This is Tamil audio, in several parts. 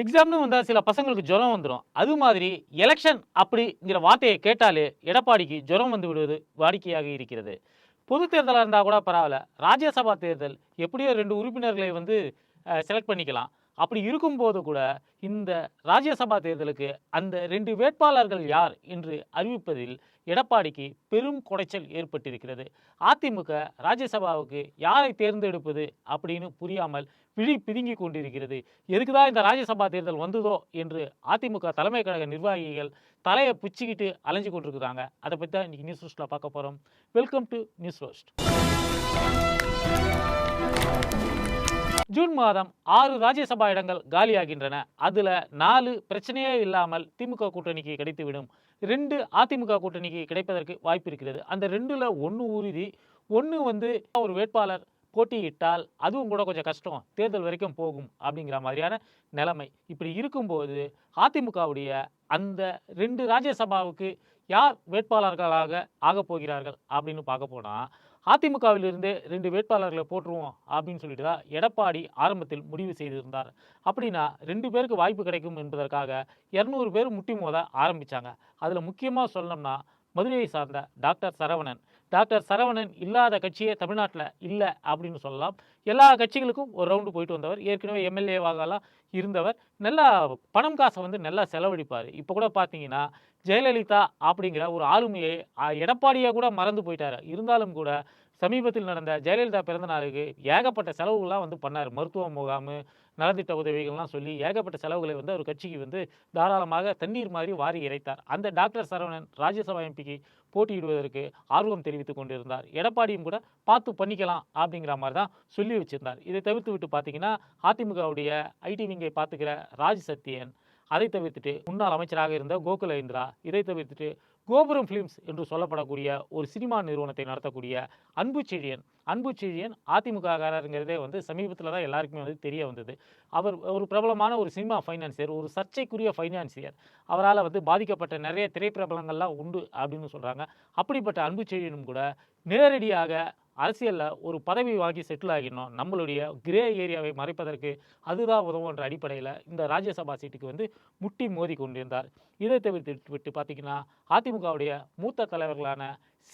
எக்ஸாம்னு வந்தால் சில பசங்களுக்கு ஜுரம் வந்துடும் அது மாதிரி எலெக்ஷன் அப்படிங்கிற வார்த்தையை கேட்டாலே எடப்பாடிக்கு ஜுரம் வந்து விடுவது வாடிக்கையாக இருக்கிறது. பொது தேர்தலாக இருந்தால் கூட பரவாயில்ல. ராஜ்யசபா தேர்தல் எப்படியோ ரெண்டு உறுப்பினர்களை வந்து செலக்ட் பண்ணிக்கலாம். அப்படி இருக்கும்போது கூட இந்த ராஜ்யசபா தேர்தலுக்கு அந்த ரெண்டு வேட்பாளர்கள் யார் என்று அறிவிப்பதில் எடப்பாடிக்கு பெரும் குடைச்சல் ஏற்பட்டிருக்கிறது. அதிமுக ராஜ்யசபாவுக்கு யாரை தேர்ந்தெடுப்பது அப்படின்னு புரியாமல் விழி பிதுங்கி கொண்டிருக்கிறது. எதுக்குதான் இந்த ராஜ்யசபா தேர்தல் வந்ததோ என்று அதிமுக தலைமை கழக நிர்வாகிகள் தலையை பிச்சுக்கிட்டு அலைஞ்சு கொண்டிருக்கிறாங்க. அதை பற்றி தான் இன்றைக்கி நியூஸ் ரோஸ்ட்டில் பார்க்க போகிறோம் welcome to news roast June மாதம் ஆறு ராஜ்யசபா இடங்கள் காலியாகின்றன. அதில் நாலு பிரச்சனையே இல்லாமல் திமுக கூட்டணிக்கு கிடைத்துவிடும். ரெண்டு அதிமுக கூட்டணிக்கு கிடைப்பதற்கு வாய்ப்பு இருக்கிறது. அந்த ரெண்டில் ஒன்று உறுதி ஒன்று வந்து ஒரு வேட்பாளர் போட்டியிட்டால் அதுவும் கூட கொஞ்சம் கஷ்டம். தேர்தல் வரைக்கும் போகும் அப்படிங்கிற மாதிரியான நிலைமை. இப்படி இருக்கும்போது அதிமுகவுடைய அந்த ரெண்டு ராஜ்யசபாவுக்கு யார் வேட்பாளர்களாக ஆகப் போகிறார்கள் அப்படின்னு பார்க்க போனால் அதிமுகவிலிருந்தே ரெண்டு வேட்பாளர்களை போட்டுருவோம் அப்படின்னு சொல்லிட்டு தான் எடப்பாடி ஆரம்பத்தில் முடிவு செய்திருந்தார். அப்படின்னா ரெண்டு பேருக்கு வாய்ப்பு கிடைக்கும் என்பதற்காக இரநூறு பேர் முட்டி மோத ஆரம்பித்தாங்க அதில் முக்கியமாக சொல்லணும்னா மதுரையை சார்ந்த டாக்டர் சரவணன். டாக்டர் சரவணன் இல்லாத கட்சியே தமிழ்நாட்டில் இல்லை அப்படின்னு சொல்லலாம். எல்லா கட்சிகளுக்கும் ஒரு ரவுண்டு போயிட்டு வந்தவர். ஏற்கனவே எம்எல்ஏவாகலாம் இருந்தவர். நல்லா பணம் காசை வந்து நல்லா செலவழிப்பார். இப்போ கூட பார்த்தீங்கன்னா ஜெயலலிதா அப்படிங்கிற ஒரு ஆளுமையை எடப்பாடியாக கூட மறந்து போயிட்டார். இருந்தாலும் கூட சமீபத்தில் நடந்த ஜெயலலிதா பிறந்த நாளுக்கு ஏகப்பட்ட செலவுகள்லாம் வந்து பண்ணார். மருத்துவ முகாம் நலத்திட்ட உதவிகள்லாம் சொல்லி ஏகப்பட்ட செலவுகளை வந்து அவர் கட்சிக்கு வந்து தாராளமாக தண்ணீர் மாதிரி வாரி இறைத்தார். அந்த டாக்டர் சரவணன் ராஜ்யசபா எம்பிக்கு போட்டியிடுவதற்கு ஆர்வம் தெரிவித்துக் கொண்டிருந்தார். எடப்பாடியும் கூட பார்த்து பண்ணிக்கலாம் அப்படிங்கிற மாதிரி தான் சொல்லி வச்சிருந்தார். இதை தவிர்த்து விட்டு பார்த்தீங்கன்னா அதிமுகவுடைய ஐடி விங்கை பார்த்துக்கிற ராஜ் சத்தியன் அதை தவிர்த்துட்டு முன்னாள் அமைச்சராக இருந்த கோகுலேந்திரா இதை தவிர்த்துட்டு கோபுரம் ஃபிலிம்ஸ் என்று சொல்லப்படக்கூடிய ஒரு சினிமா நிறுவனத்தை நடத்தக்கூடிய அன்பு செழியன் அன்பு செழியன் அதிமுககாரருங்கிறதே வந்து சமீபத்தில் தான் எல்லாருக்குமே வந்து தெரிய வந்தது. அவர் ஒரு பிரபலமான ஒரு சினிமா ஃபைனான்சியர் ஒரு சர்ச்சைக்குரிய ஃபைனான்சியர் அவரால் வந்து பாதிக்கப்பட்ட நிறைய திரைப்பிரபலங்கள்லாம் உண்டு அப்படின்னு சொல்கிறாங்க அப்படிப்பட்ட அன்பு செழியனும் கூட நேரடியாக அரசியலில் ஒரு பதவி வாங்கி செட்டில் ஆகிடணும். நம்மளுடைய கிரே ஏரியாவை மறைப்பதற்கு அதுதான் உதவுன்ற அடிப்படையில் இந்த ராஜ்யசபா சீட்டுக்கு வந்து முட்டி மோதி கொண்டிருந்தார். இதை தவிர்த்து விட்டு பார்த்திங்கன்னா அதிமுகவுடைய மூத்த தலைவர்களான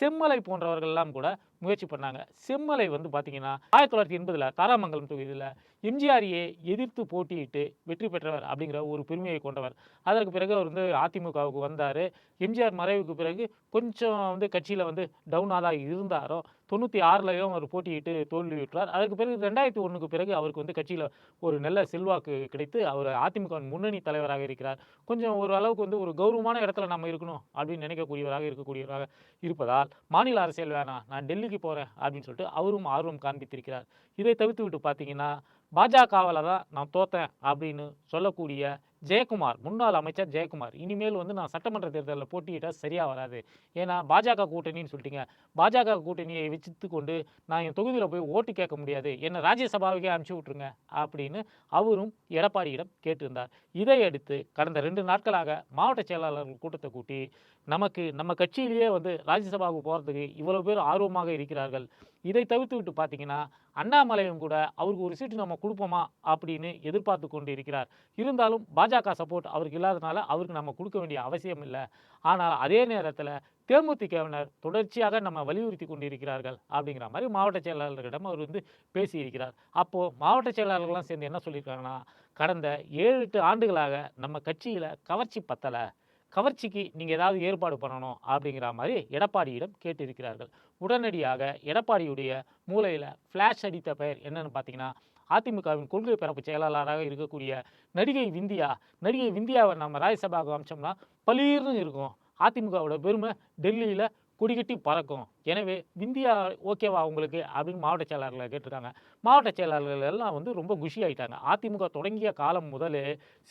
செம்மலை போன்றவர்கள்லாம் கூட முயற்சி பண்ணாங்க. செம்மலை வந்து பார்த்தீங்கன்னா ஆயிரத்தி தொள்ளாயிரத்தி எண்பதில் தாராமங்கலம் தொகுதியில் எம்ஜிஆரையே எதிர்த்து போட்டியிட்டு வெற்றி பெற்றவர் அப்படிங்கிற ஒரு பெருமையை கொண்டவர். அதற்கு பிறகு அவர் வந்து அதிமுகவுக்கு வந்தார். எம்ஜிஆர் மறைவுக்கு பிறகு கொஞ்சம் வந்து கட்சியில் வந்து டவுனாக தான் இருந்தாரோ தொண்ணூற்றி ஆறுலையும் அவர் போட்டியிட்டு தோல்வியுற்றார் அதற்கு பிறகு ரெண்டாயிரத்தி ஒன்றுக்கு பிறகு அவருக்கு வந்து கட்சியில் ஒரு நல்ல செல்வாக்கு கிடைத்து அவர் அதிமுக முன்னணி தலைவராக இருக்கிறார். கொஞ்சம் ஒரு அளவுக்கு வந்து ஒரு கௌரவமான இடத்துல நம்ம இருக்கணும் அப்படின்னு நினைக்கக்கூடியவராக இருக்கக்கூடியவராக இருப்பதால் மாநில அரசியல் வேணாம் நான் டெல்லிக்கு போகிறேன் அப்படின்னு சொல்லிட்டு அவரும் ஆர்வம் காண்பித்திருக்கிறார். இதை தவிர்த்து விட்டு பார்த்தீங்கன்னா பாஜகவில் தான் நான் தோத்தேன் அப்படின்னு சொல்லக்கூடிய ஜெயக்குமார் முன்னாள் அமைச்சர் ஜெயக்குமார். இனிமேல் வந்து நான் சட்டமன்ற தேர்தலில் போட்டியிட்டால் சரியாக வராது. ஏன்னா பாஜக கூட்டணின்னு சொல்லிட்டீங்க. பாஜக கூட்டணியை வச்சுத்து கொண்டு நான் என் தொகுதியில் போய் ஓட்டு கேட்க முடியாது. என்னை ராஜ்யசபாவுக்கே அனுப்பிச்சி விட்ருங்க அப்படின்னு அவரும் எடப்பாடியிடம் கேட்டிருந்தார். இதையடுத்து கடந்த ரெண்டு நாட்களாக மாவட்ட செயலாளர்கள் கூட்டத்தை கூட்டி நமக்கு நம்ம கட்சியிலேயே வந்து ராஜ்யசபாவுக்கு போகிறதுக்கு இவ்வளோ பேர் ஆர்வமாக இருக்கிறார்கள். இதை தவிர்த்து விட்டு பார்த்தீங்கன்னா அண்ணாமலையும் கூட அவருக்கு ஒரு சீட்டு நம்ம கொடுப்போமா அப்படின்னு எதிர்பார்த்து கொண்டு இருக்கிறார். இருந்தாலும் பாஜக பாஜக சப்போர்ட் அவருக்கு இல்லாதனால அவருக்கு நம்ம கொடுக்க வேண்டிய அவசியம் இல்லை. ஆனால் அதே நேரத்தில் தேமுதிகவினர் தொடர்ச்சியாக நம்ம வலியுறுத்தி கொண்டிருக்கிறார்கள் அப்படிங்கிற மாதிரி மாவட்ட செயலாளர்களிடம் அவர் வந்து பேசியிருக்கிறார். அப்போது மாவட்ட செயலாளர்கள்லாம் சேர்ந்து என்ன சொல்லியிருக்காங்கன்னா கடந்த ஏழு எட்டு ஆண்டுகளாக நம்ம கட்சியில் கவர்ச்சி பத்தலை. கவர்ச்சிக்கு நீங்கள் ஏதாவது ஏற்பாடு பண்ணணும் அப்படிங்கிற மாதிரி எடப்பாடியிடம் கேட்டிருக்கிறார்கள். உடனடியாக எடப்பாடியுடைய மூலையில் ஃப்ளாஷ் அடித்த பெயர் என்னென்னு பார்த்தீங்கன்னா அதிமுகவின் கொள்கை பரப்பு செயலாளராக இருக்கக்கூடிய நடிகை விந்தியா நடிகை விந்தியாவை நம்ம ராஜ்யசபாவுக்கு அமைச்சோம்னா பளீர்னு இருக்கும். அதிமுகவோட பெருமை டெல்லியில் கொடிகட்டி பறக்கும். எனவே விந்தியா ஓகேவா உங்களுக்கு அப்படின்னு மாவட்ட செயலாளர்களை கேட்டிருக்காங்க. மாவட்ட செயலாளர்கள் எல்லாம் வந்து ரொம்ப குஷி ஆயிட்டாங்க. அதிமுக தொடங்கிய காலம் முதலே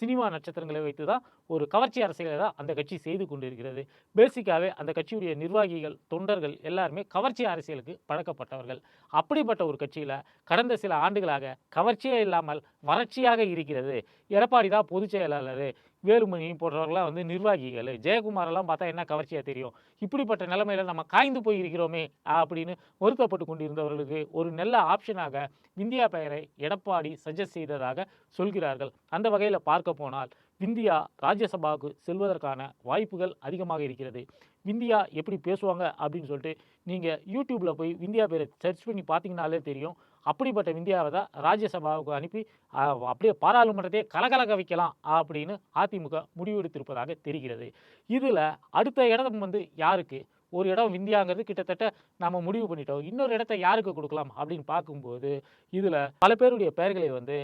சினிமா நட்சத்திரங்களை வைத்து தான் ஒரு கவர்ச்சி அரசியலை தான் அந்த கட்சி செய்து கொண்டிருக்கிறது. பேசிக்காகவே அந்த கட்சியுடைய நிர்வாகிகள் தொண்டர்கள் எல்லாருமே கவர்ச்சி அரசியலுக்கு பழக்கப்பட்டவர்கள். அப்படிப்பட்ட ஒரு கட்சியில் கடந்த சில ஆண்டுகளாக கவர்ச்சியே இல்லாமல் வறட்சியாக இருக்கிறது. எடப்பாடி தான் பொதுச் செயலாளர். வேலுமணி போன்றவர்களாம் வந்து நிர்வாகிகள். ஜெயக்குமாரெல்லாம் பார்த்தா என்ன கவர்ச்சியாக தெரியும்? இப்படிப்பட்ட நிலைமையில் நம்ம காய்ந்து போயிருக்கிறோம் விட்டோமே அப்படின்னு வருத்தப்பட்டு கொண்டிருந்தவர்களுக்கு ஒரு நல்ல ஆப்ஷனாக விந்தியா பெயரை எடப்பாடி சஜஸ்ட் செய்ததாக சொல்கிறார்கள். அந்த வகையில் பார்க்க போனால் விந்தியா ராஜ்யசபாவுக்கு செல்வதற்கான வாய்ப்புகள் அதிகமாக இருக்கிறது. விந்தியா எப்படி பேசுவாங்க அப்படின்னு சொல்லிட்டு நீங்கள் யூடியூப்பில் போய் விந்தியா பேரை சர்ச் பண்ணி பார்த்தீங்கனாலே தெரியும். அப்படிப்பட்ட விந்தியாவை தான் ராஜ்யசபாவுக்கு அனுப்பி அப்படியே பாராளுமன்றத்தையே கலகலக்க வைக்கலாம் அப்படின்னு அதிமுக முடிவெடுத்திருப்பதாக தெரிகிறது. இதில் அடுத்த இடம் வந்து யாருக்கு? ஒரு இடம் விந்தியாங்கிறது கிட்டத்தட்ட நம்ம முடிவு பண்ணிட்டோம். இன்னொரு இடத்த யாருக்கு கொடுக்கலாம் அப்படின்னு பார்க்கும்போது இதில் பல பேருடைய பெயர்களை வந்து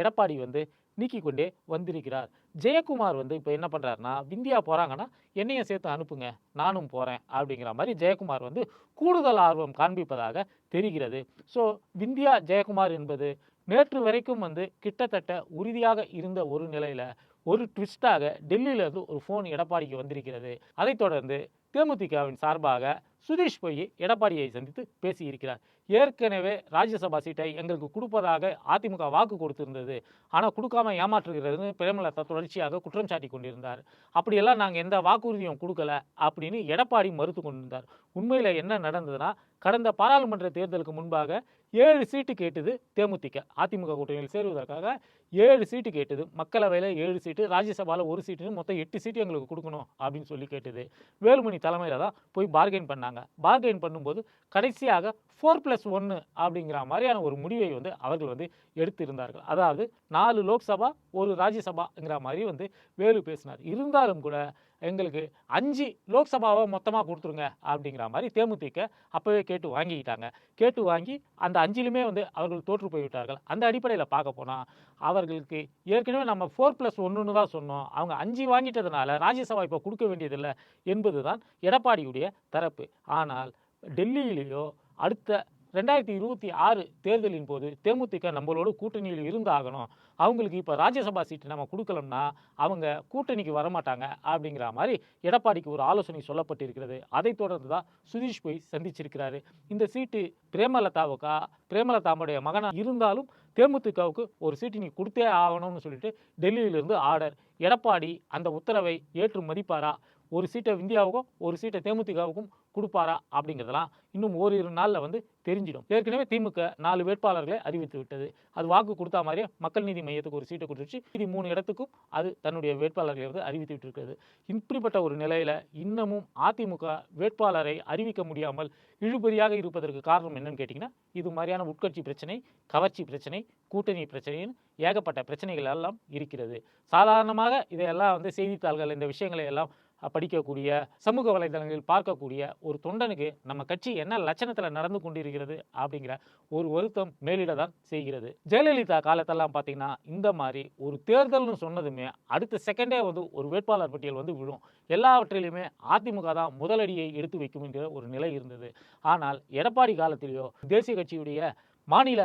எடப்பாடி வந்து நீக்கி கொண்டே வந்திருக்கிறார். ஜெயக்குமார் வந்து இப்போ என்ன பண்ணுறாருன்னா விந்தியா போகிறாங்கன்னா என்னையும் சேர்த்து அனுப்புங்க நானும் போகிறேன் அப்படிங்கிற மாதிரி ஜெயக்குமார் வந்து கூடுதல் ஆர்வம் காண்பிப்பதாக தெரிகிறது. ஸோ விந்தியா ஜெயக்குமார் என்பது நேற்று வரைக்கும் வந்து கிட்டத்தட்ட உறுதியாக இருந்த ஒரு நிலையில் ஒரு ட்விஸ்டாக டெல்லியிலேருந்து ஒரு ஃபோன் எடப்பாடிக்கு வந்திருக்கிறது. அதைத் தொடர்ந்து தேமுதிகவின் சார்பாக சுதீஷ் போய் எடப்பாடியை சந்தித்து பேசியிருக்கிறார். ஏற்கனவே ராஜ்யசபா சீட்டை எங்களுக்கு கொடுப்பதாக அதிமுக வாக்கு கொடுத்திருந்தது. ஆனால் கொடுக்காம ஏமாற்றுகிறது பிரேமலதா தொடர்ச்சியாக குற்றம் சாட்டி கொண்டிருந்தார். அப்படியெல்லாம் நாங்கள் எந்த வாக்குறுதியும் கொடுக்கல அப்படின்னு எடப்பாடி மறுத்து கொண்டிருந்தார். உண்மையில் என்ன நடந்ததுன்னா கடந்த பாராளுமன்ற தேர்தலுக்கு முன்பாக ஏழு சீட்டு கேட்டது தேமுதிக. அதிமுக கூட்டணியில் சேருவதற்காக ஏழு சீட்டு கேட்டது. மக்களவையில் ஏழு சீட்டு ராஜ்யசபாவில் ஒரு சீட்டுன்னு மொத்தம் எட்டு சீட்டு எங்களுக்கு கொடுக்கணும் அப்படின்னு சொல்லி கேட்டது. வேலுமணி தலைமையில் தான் போய் பார்கெயின் பண்ணாங்க. பார்கெயின் பண்ணும்போது கடைசியாக ஃபோர் ப்ளஸ் ஒன்று அப்படிங்கிற மாதிரியான ஒரு முடிவை வந்து அவர்கள் வந்து எடுத்திருந்தார்கள். அதாவது நாலு லோக்சபா ஒரு ராஜ்யசபாங்கிற மாதிரி வந்து வேலு பேசினார். இருந்தாலும் கூட எங்களுக்கு அஞ்சு லோக்சபாவை மொத்தமாக கொடுத்துருங்க அப்படிங்கிற மாதிரி தேமுதிக அப்போவே கேட்டு வாங்கிக்கிட்டாங்க. கேட்டு வாங்கி அந்த அஞ்சிலுமே வந்து அவர்கள் தோற்று போய்விட்டார்கள். அந்த அடிப்படையில் பார்க்க போனால் அவர்களுக்கு ஏற்கனவே நம்ம ஃபோர் ப்ளஸ் ஒன்றுன்னு தான் சொன்னோம். அவங்க அஞ்சு வாங்கிட்டதுனால ராஜ்யசபா இப்போ கொடுக்க வேண்டியதில்லை என்பது தான் எடப்பாடியுடைய தரப்பு. ஆனால் டெல்லியிலேயோ அடுத்த ரெண்டாயிரத்தி இருபத்தி ஆறு தேர்தலின் போது தேமுதிக நம்மளோட கூட்டணியில் இருந்தாகணும். அவங்களுக்கு இப்போ ராஜ்யசபா சீட்டு நம்ம கொடுக்கலம்னா அவங்க கூட்டணிக்கு வரமாட்டாங்க அப்படிங்கிற மாதிரி எடப்பாடிக்கு ஒரு ஆலோசனை சொல்லப்பட்டிருக்கிறது. அதைத் தொடர்ந்து தான் சுதீஷ் போய் சந்திச்சிருக்கிறாரு. இந்த சீட்டு பிரேமலதாவுக்கா பிரேமலதாவுடைய மகனாக இருந்தாலும் தேமுதிகவுக்கு ஒரு சீட்டு நீ கொடுத்தே ஆகணும்னு சொல்லிட்டு டெல்லியிலிருந்து ஆர்டர். எடப்பாடி அந்த உத்தரவை ஏற்று மதிப்பாரா? ஒரு சீட்டை இந்தியாவுக்கும் ஒரு சீட்டை தேமுதிகவுக்கும் கொடுப்பாரா அப்படிங்கிறதெல்லாம் இன்னும் ஓரிரு நாளில் வந்து தெரிஞ்சிடும். ஏற்கனவே திமுக நாலு வேட்பாளர்களை அறிவித்து விட்டது. அது வாக்கு கொடுத்தா மாதிரியே மக்கள் நீதி மையத்துக்கு ஒரு சீட்டை கொடுத்துச்சு இது மூணு இடத்துக்கும் அது தன்னுடைய வேட்பாளர்களை வந்து அறிவித்து விட்டிருக்கிறது. இப்படிப்பட்ட ஒரு நிலையில் இன்னமும் அதிமுக வேட்பாளரை அறிவிக்க முடியாமல் இழுபறியாக இருப்பதற்கு காரணம் என்னன்னு கேட்டிங்கன்னா இது மாதிரியான உட்கட்சி பிரச்சனை கவர்ச்சி பிரச்சனை கூட்டணி பிரச்சனையின் ஏகப்பட்ட பிரச்சனைகள் எல்லாம் இருக்கிறது. சாதாரணமாக இதையெல்லாம் வந்து செய்தித்தாள்கள் இந்த விஷயங்களை எல்லாம் படிக்கக்கூடிய சமூக வலைதளங்களில் பார்க்கக்கூடிய ஒரு தொண்டனுக்கு நம்ம கட்சி என்ன லட்சணத்தில் நடந்து கொண்டிருக்கிறது அப்படிங்கிற ஒரு வருத்தம் மேலிட தான் செய்கிறது. ஜெயலலிதா காலத்தெல்லாம் பார்த்தீங்கன்னா இந்த மாதிரி ஒரு தேர்தல்னு சொன்னதுமே அடுத்த செகண்டே வந்து ஒரு வேட்பாளர் பட்டியல் வந்து விழும். எல்லாவற்றிலுமே அதிமுக தான் முதலடியை எடுத்து வைக்கும் என்கிற ஒரு நிலை இருந்தது. ஆனால் எடப்பாடி காலத்திலேயோ தேசிய கட்சியுடைய மாநில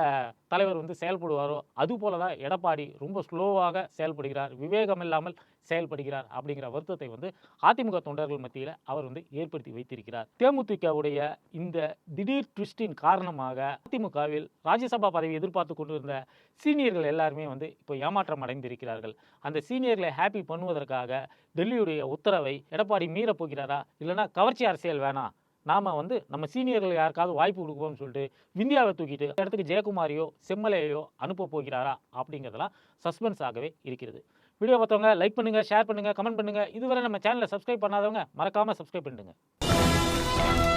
தலைவர் வந்து செயல்படுவாரோ அதுபோல தான் எடப்பாடி ரொம்ப ஸ்லோவாக செயல்படுகிறார் விவேகம் இல்லாமல் செயல்படுகிறார் அப்படிங்கிற வருத்தத்தை வந்து அதிமுக தொண்டர்கள் மத்தியில் அவர் வந்து ஏற்படுத்தி வைத்திருக்கிறார். தேமுதிகவுடைய இந்த திடீர் ட்விஸ்டின் காரணமாக அதிமுகவில் ராஜ்யசபா பதவி எதிர்பார்த்து கொண்டிருந்த சீனியர்கள் எல்லாருமே வந்து இப்போ ஏமாற்றம் அடைந்திருக்கிறார்கள். அந்த சீனியர்களை ஹாப்பி பண்ணுவதற்காக டெல்லியுடைய உத்தரவை எடப்பாடி மீறப்போகிறாரா இல்லைனா இல்லைன்னா கவர்ச்சி அரசியல் வேணாம். நாம் வந்து நம்ம சீனியர்கள் யாருக்காவது வாய்ப்பு கொடுப்போம்னு சொல்லிட்டு விந்தியாவை தூக்கிட்டு இடத்துக்கு ஜெயக்குமாரியோ செம்மலையோ அனுப்ப போகிறாரா அப்படிங்கிறதெல்லாம் சஸ்பென்ஸ் ஆகவே இருக்கிறது. வீடியோ பார்த்தவங்க லைக் பண்ணுங்கள் ஷேர் பண்ணுங்கள் கமெண்ட் பண்ணுங்கள் இதுவரை நம்ம சேனலை சப்ஸ்கிரைப் பண்ணாதவங்க மறக்காமல் சப்ஸ்கிரைப் பண்ணுங்கள்